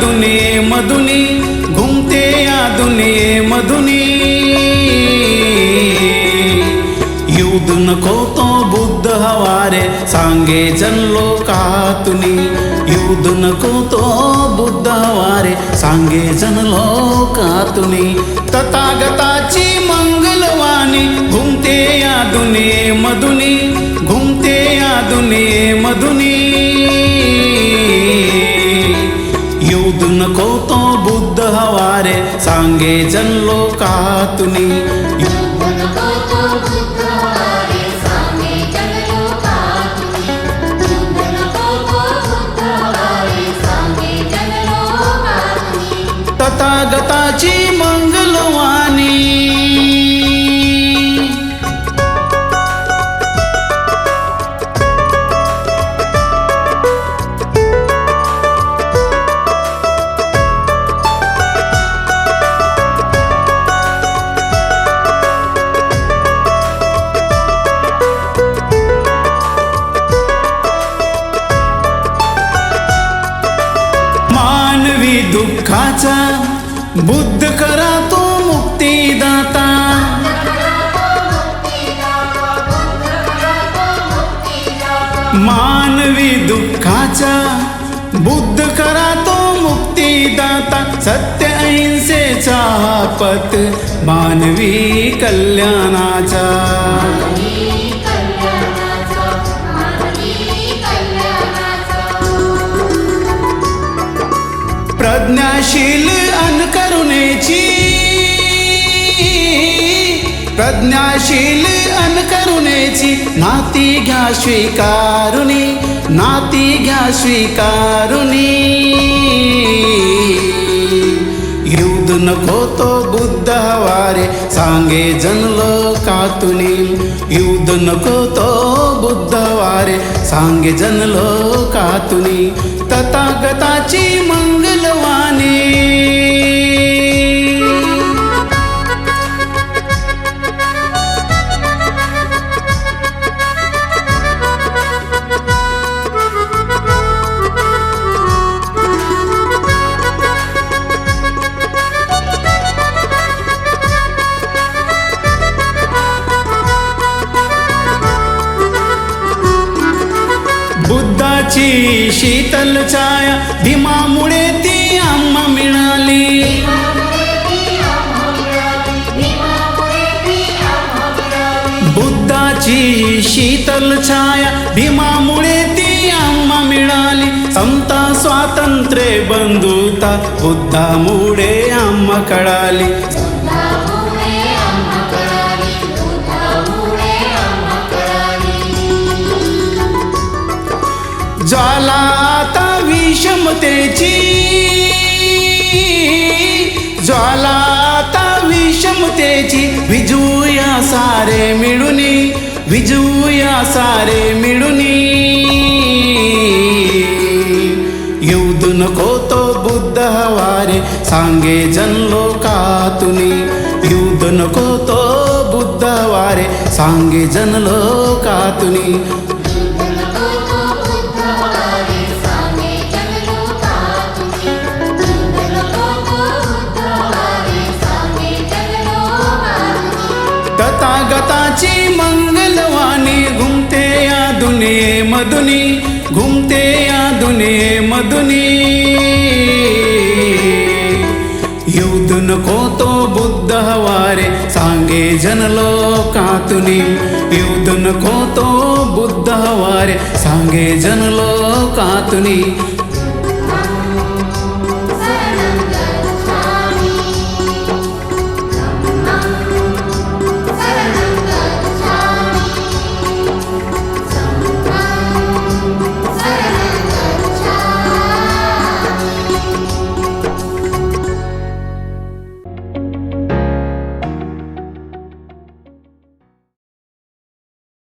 दुने मधुनी घुमते या मधुनी. येऊ नको तो बुद्ध हवारे सांगे जन लोकातुनी. येऊ नको तो बुद्ध हवारे सांगे जन लोकातुनी. तथागताची मंगलवाणी घुमते या मधुनी घुमते या मधुनी. हवारे सांगे जनलोकातुनी नको दुःखाचा बुद्ध करा तो मुक्तीदाता. मानवी दुःखाचा बुद्ध करा तो मुक्तीदाता. सत्य अहिंसेचा हा पथ मानवी कल्याणाचा. प्रज्ञाशील अनकरुणेची नाती घ्या स्वीकारुनी नाती घ्या स्वीकारुनी. युद्ध नको तो बुद्ध हवारे सांगे जनलो कातुनी युद्ध नको तो बुद्ध हवारे सांगे जनलोकातुनी तथागताची मंगल बुद्धाची शीतल छाया भीमामुळे ती आम्हा मिळाली. बुद्धाची शीतल छाया भीमामुळे ती आम्हा मिळाली. समता स्वातंत्र्य बंधुता बुद्धामुळे आम्हा कळाली. ज्वाला आता विषमतेची ज्वाला आता विषमतेची विजूया सारे मिळून. विजूया सारे मिळून. येऊ नको तो बुद्ध हवारे. सांगे जनलोकातुनी येऊ नको तो बुद्ध हवारे. सांगे जनलोकातुनी तुनी तथागताची मंगलवाणी घुमते या दुनिये मधुनी घुमते या दुनिये मधुनी. युद्ध नको तो बुद्ध हवारे सांगे जनलोकातुनी युद्ध नको तो बुद्ध हवारे सांगे जनलोकातुनी